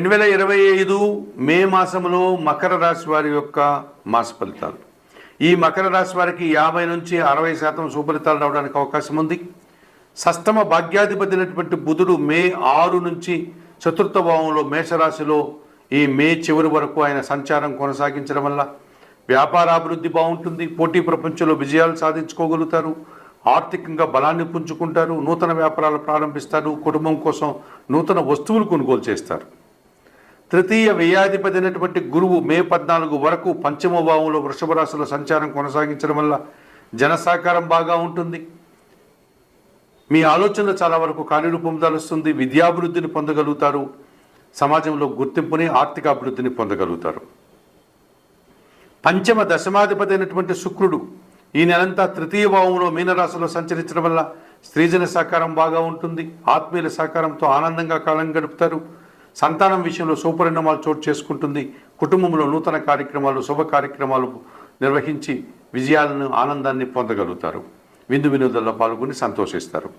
రెండు వేల ఇరవై ఐదు మే మాసంలో మకర రాశి వారి యొక్క మాస ఫలితాలు. ఈ మకర రాశి వారికి యాభై నుంచి అరవై శాతం సుఫలితాలు రావడానికి అవకాశం ఉంది. సష్టమ భాగ్యాధిపతి అయినటువంటి బుధుడు మే ఆరు నుంచి చతుర్థ భావంలో మేషరాశిలో ఈ మే చివరి వరకు ఆయన సంచారం కొనసాగించడం వల్ల వ్యాపారాభివృద్ధి బాగుంటుంది. పోటీ ప్రపంచంలో విజయాలు సాధించుకోగలుగుతారు. ఆర్థికంగా బలాన్ని పుంజుకుంటారు. నూతన వ్యాపారాలు ప్రారంభిస్తారు. కుటుంబం కోసం నూతన వస్తువులు కొనుగోలు చేస్తారు. తృతీయ వ్యయాధిపతి అయినటువంటి గురువు మే పద్నాలుగు వరకు పంచమ భావంలో వృషభ రాశిలో సంచారం కొనసాగించడం వల్ల జన సహకారం బాగా ఉంటుంది. మీ ఆలోచనలు చాలా వరకు కార్యరూపం దాలుస్తుంది. విద్యాభివృద్ధిని పొందగలుగుతారు. సమాజంలో గుర్తింపుని ఆర్థిక అభివృద్ధిని పొందగలుగుతారు. పంచమ దశమాధిపతి అయినటువంటి శుక్రుడు ఈ నెలంతా తృతీయ భావంలో మీనరాశిలో సంచరించడం వల్ల స్త్రీజన సహకారం బాగా ఉంటుంది. ఆత్మీయుల సహకారంతో ఆనందంగా కాలం గడుపుతారు. సంతానం విషయంలో సుపరిణామాలు చోటు చేసుకుంటుంది. కుటుంబంలో నూతన కార్యక్రమాలు శుభ కార్యక్రమాలు నిర్వహించి విజయాలను ఆనందాన్ని పొందగలుగుతారు. విందు వినోదాల్లో పాల్గొని సంతోషిస్తారు.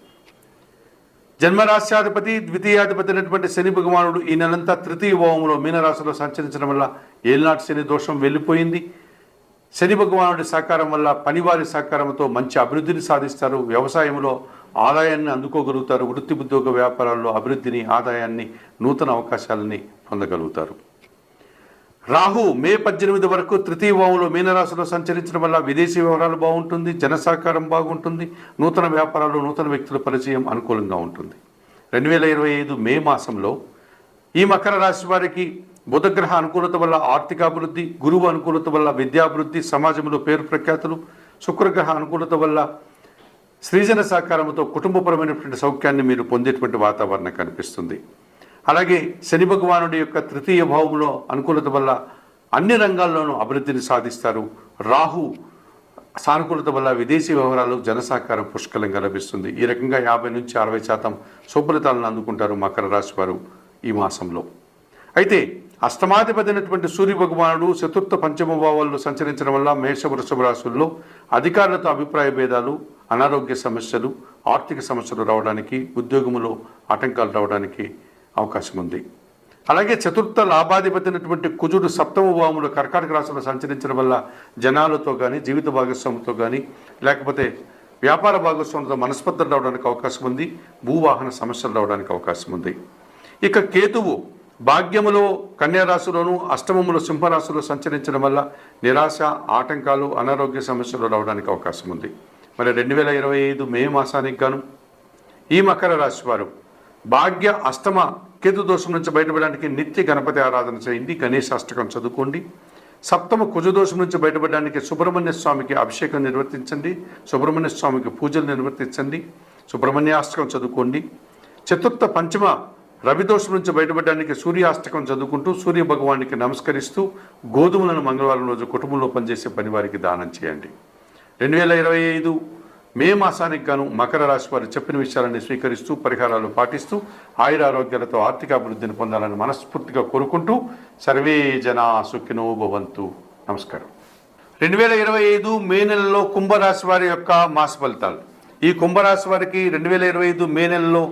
జన్మరాశ్యాధిపతి ద్వితీయాధిపతి అయినటువంటి శని భగవానుడు ఈ నెలంతా తృతీయ భావంలో మీనరాశిలో సంచరించడం వల్ల ఏలినాటి శని దోషం వెళ్ళిపోయింది. శని భగవానుడి సహకారం వల్ల పనివారి సహకారంతో మంచి అభివృద్ధిని సాధిస్తారు. వ్యవసాయంలో ఆదాయాన్ని అందుకోగలుగుతారు. వృత్తి ఉద్యోగ వ్యాపారాల్లో అభివృద్ధిని ఆదాయాన్ని నూతన అవకాశాలని పొందగలుగుతారు. రాహు మే పద్దెనిమిది వరకు తృతీయ భావంలో మీనరాశిలో సంచరించడం వల్ల విదేశీ వ్యవహారాలు బాగుంటుంది జన సహకారం బాగుంటుంది నూతన వ్యాపారాలు నూతన వ్యక్తుల పరిచయం అనుకూలంగా ఉంటుంది. రెండు వేల ఇరవై ఐదు మే మాసంలో ఈ మకర రాశి వారికి బుధగ్రహ అనుకూలత వల్ల ఆర్థికాభివృద్ధి గురువు అనుకూలత వల్ల విద్యాభివృద్ధి సమాజంలో పేరు ప్రఖ్యాతులు శుక్రగ్రహ అనుకూలత వల్ల సృజన సహకారంతో కుటుంబపరమైనటువంటి సౌఖ్యాన్ని మీరు పొందేటువంటి వాతావరణం కనిపిస్తుంది. అలాగే శని భగవానుడి యొక్క తృతీయ భావంలో అనుకూలత వల్ల అన్ని రంగాల్లోనూ అభివృద్ధిని సాధిస్తారు. రాహు సానుకూలత వల్ల విదేశీ వ్యవహారాలు జనసహకారం పుష్కలంగా లభిస్తుంది. ఈ రకంగా యాభై నుంచి అరవై శాతం శుభ్రతాలను అందుకుంటారు మకర రాశి వారు ఈ మాసంలో. అయితే అష్టమాధిపతి సూర్య భగవానుడు చతుర్థ పంచమ భావాల్లో సంచరించడం వల్ల మేష వృషభ రాశుల్లో అధికారులతో అభిప్రాయ భేదాలు అనారోగ్య సమస్యలు ఆర్థిక సమస్యలు రావడానికి ఉద్యోగంలో ఆటంకాలు రావడానికి అవకాశం ఉంది. అలాగే చతుర్థ లాభాధిపతి కుజుడు సప్తమ భావములు కర్కాటక రాశిలో సంచరించడం వల్ల జనాలతో కానీ జీవిత భాగస్వామితో కానీ లేకపోతే వ్యాపార భాగస్వామితో మనస్పర్ధలు రావడానికి అవకాశం ఉంది భూవాహన సమస్యలు రావడానికి అవకాశం ఉంది. ఇక కేతువు భాగ్యములో కన్యారాశిలోను అష్టమములో సింహరాశిలో సంచరించడం వల్ల నిరాశ ఆటంకాలు అనారోగ్య సమస్యలు రావడానికి అవకాశం ఉంది. మరి రెండు వేల ఇరవై ఐదు మే మాసానికి గాను ఈ మకర రాశి వారు భాగ్య అష్టమ కేతు దోషం నుంచి బయటపడడానికి నిత్య గణపతి ఆరాధన చేయండి గణేష్ అష్టకం చదువుకోండి. సప్తమ కుజదోషం నుంచి బయటపడడానికి సుబ్రహ్మణ్య స్వామికి అభిషేకం నిర్వర్తించండి సుబ్రహ్మణ్య స్వామికి పూజలు నిర్వర్తించండి సుబ్రహ్మణ్యాష్టకం చదువుకోండి. చతుర్థ పంచమ రవిదోషం నుంచి బయటపడడానికి సూర్యాష్టకం చదువుకుంటూ సూర్య భగవానికి నమస్కరిస్తూ గోధుమలను మంగళవారం రోజు కుటుంబంలో పనిచేసే పనివారికి దానం చేయండి. రెండు వేల ఇరవై ఐదు మే మాసానికి గాను మకర రాశి వారు చెప్పిన విషయాలని స్వీకరిస్తూ పరిహారాలు పాటిస్తూ ఆయుర ఆరోగ్యాలతో ఆర్థిక అభివృద్ధిని పొందాలని మనస్ఫూర్తిగా కోరుకుంటూ సర్వే జనా సుఖినో భవంతు. నమస్కారం. రెండు వేల ఇరవై ఐదు మే నెలలో కుంభరాశి వారి యొక్క మాస ఫలితాలు. ఈ కుంభరాశి వారికి రెండు వేల ఇరవై ఐదు మే నెలలో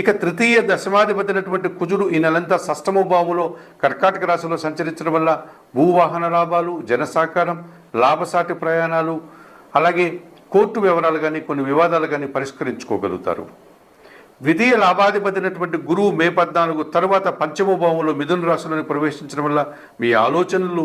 ఇక తృతీయ దశమాధిపతినటువంటి కుజుడు ఈ నెలంతా షష్టమ భావంలో కర్కాటక రాశిలో సంచరించడం వల్ల భూవాహన లాభాలు జనసాకారం లాభసాటి ప్రయాణాలు అలాగే కోర్టు వివరాలు కానీ కొన్ని వివాదాలు కానీ పరిష్కరించుకోగలుగుతారు. ద్వితీయ లాభాధిపతినటువంటి గురువు మే పద్నాలుగు తరువాత పంచమ భావంలో మిథున రాశిలోని ప్రవేశించడం వల్ల మీ ఆలోచనలు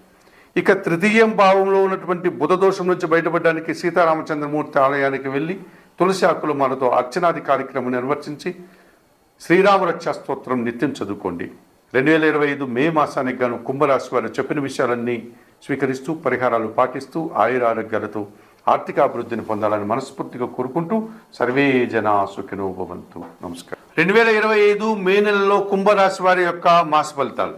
ఇక తృతీయం భావంలో ఉన్నటువంటి బుధ దోషం నుంచి బయటపడడానికి సీతారామచంద్రమూర్తి ఆలయానికి వెళ్ళి తులసి ఆకులు మాలతో అర్చనాది కార్యక్రమం నిర్వర్తించి శ్రీరామరక్షా స్తోత్రం నిత్యం చదువుకోండి. రెండు వేల ఇరవై ఐదు మే మాసానికి గాను కుంభరాశి వారు చెప్పిన విషయాలన్నీ స్వీకరిస్తూ పరిహారాలు పాటిస్తూ ఆయుర ఆరోగ్యాలతో ఆర్థిక అభివృద్ధిని పొందాలని మనస్ఫూర్తిగా కోరుకుంటూ సర్వే జనా సుఖినోభవంతు నమస్కారం. రెండు వేల ఇరవై ఐదు మే నెలలో కుంభరాశి వారి యొక్క మాస ఫలితాలు.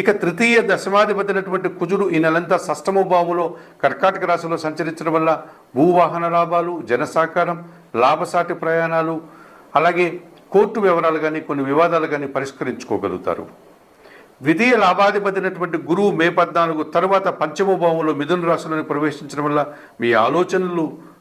ఇక తృతీయ దశమాధిపతినటువంటి కుజుడు ఈ నెలంతా షష్టమ భావంలో కర్కాటక రాశిలో సంచరించడం వల్ల భూవాహన లాభాలు జనసాకారం లాభసాటి ప్రయాణాలు అలాగే కోర్టు వివరాలు కానీ కొన్ని వివాదాలు కానీ పరిష్కరించుకోగలుగుతారు. ద్వితీయ లాభాధిపతినటువంటి గురువు మే పద్నాలుగు తర్వాత పంచమ భావంలో మిథున రాశిలోని ప్రవేశించడం వల్ల మీ ఆలోచనలు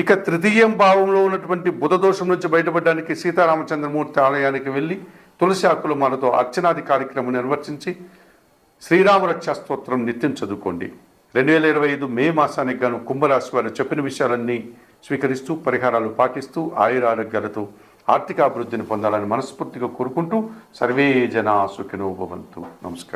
ఇక తృతీయం భావంలో ఉన్నటువంటి బుధ దోషం నుంచి బయటపడడానికి సీతారామచంద్రమూర్తి ఆలయానికి వెళ్ళి తులసి ఆకులు మనతో అర్చనాది కార్యక్రమం నిర్వర్తించి శ్రీరామరక్షా స్తోత్రం నిత్యం చదువుకోండి. రెండు వేల ఇరవై ఐదు మే మాసానికి గాను కుంభరాశి వారు చెప్పిన విషయాలన్నీ స్వీకరిస్తూ పరిహారాలు పాటిస్తూ ఆయురారోగ్యాలతో ఆర్థిక అభివృద్ధిని పొందాలని మనస్ఫూర్తిగా కోరుకుంటూ సర్వే జనా సుఖినో భవంతు. నమస్కారం.